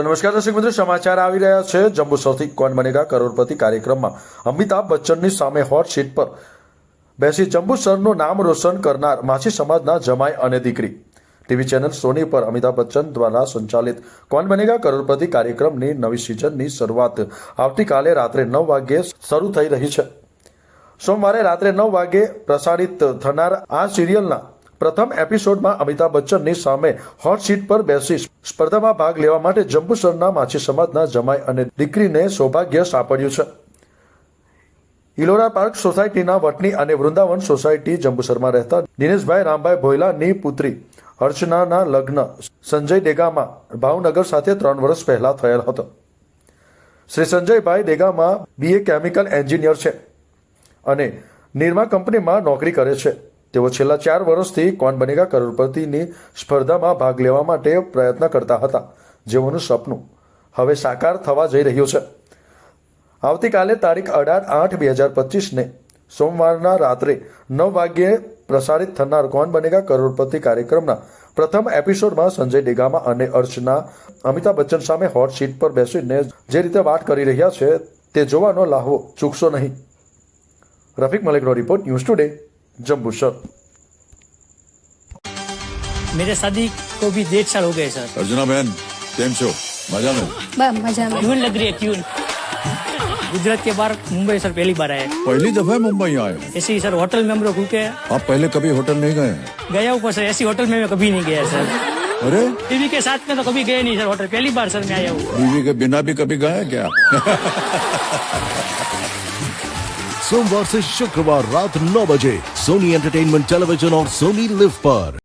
તો નમસ્કાર દર્શક મિત્રો, સમાચાર આવી રહ્યા છે. જંબુસરથી કોણ બનેગા? કરોડપતિ કાર્યક્રમમાં અમિતાભ બચ્ચનની સામે હોટ સીટ પર બેસી જંબુસરનું નામ રોશન કરનાર માછી સમાજના જમાઈ અને દીકરી. ટીવી ચેનલ સોની પર અમિતાભ બચ્ચન દ્વારા સંચાલિત કોણ બનેગા? કરોડપતિ કાર્યક્રમની નવી સિઝનની શરૂઆત આવતીકાલે રાત્રે નવ વાગ્યે શરૂ થઈ રહી છે. સોમવારે રાત્રે નવ વાગે પ્રસારિત થનાર આ સિરિયલના પ્રથમ એપિસોડમાં અમિતાભ બચ્ચનની સામે હોટ સીટ પર બેસી સ્પર્ધામાં ભાગ લેવા માટે જંબુસરના માછી સમાજના જમાઈ અને દીકરીને સૌભાગ્ય સાંપડ્યું છે. ઇલોરા પાર્ક સોસાયટીના વટની અને વૃંદાવન સોસાયટી જંબુસરમાં રહેતા દિનેશભાઈ રામભાઈ ભોયલાની પુત્રી અર્ચનાના લગ્ન સંજય ડેગામાં ભાવનગર સાથે ત્રણ વર્ષ પહેલા થયેલ હતો. શ્રી સંજયભાઈ ડેગામાં બીએ કેમિકલ એન્જિનિયર છે અને નિરમા કંપનીમાં નોકરી કરે છે. તેઓ છેલ્લા ચાર વર્ષથી કોણ બનેગા કરોડપતિની સ્પર્ધામાં ભાગ લેવા માટે પ્રયત્ન કરતા હતા, જેઓનું સપનું હવે સાકાર થવા જઈ રહ્યું છે. આવતીકાલે તારીખ અઢાર આઠ બે હજાર પચીસને સોમવારના રાત્રે નવ વાગ્યે પ્રસારિત થનાર કોણ બનેગા કરોડપતિ કાર્યક્રમના પ્રથમ એપિસોડમાં સંજય ડેગામા અને અર્ચના અમિતાભ બચ્ચન સામે હોટ સીટ પર બેસીને જે રીતે વાત કરી રહ્યા છે તે જોવાનો લાહવો ચૂકશો નહીં. રફિક મલિકનો રિપોર્ટ ન્યૂઝ ટુડે. જંબુસર मेरे शादी को भी डेढ़ साल हो गए सर अर्जुना बहन केम છો મજામાં બસ મજામાં क्यून लग रही है क्यून गुजरात के बाहर मुंबई सर पहली बार आए पहली दफा मुंबई आए हो ऐसे ही सर होटल में हम लोग रुके आप पहले कभी होटल नहीं गए हैं? गया ऊपर सर ऐसी होटल में मैं कभी नहीं गया सर अरे बीवी के साथ में तो कभी गए नहीं सर होटल पहली बार सर मैं आया हूँ बीवी के बिना भी कभी गए क्या सोमवार से शुक्रवार रात 9 बजे सोनी एंटरटेनमेंट टेलीविजन और सोनी लिव पर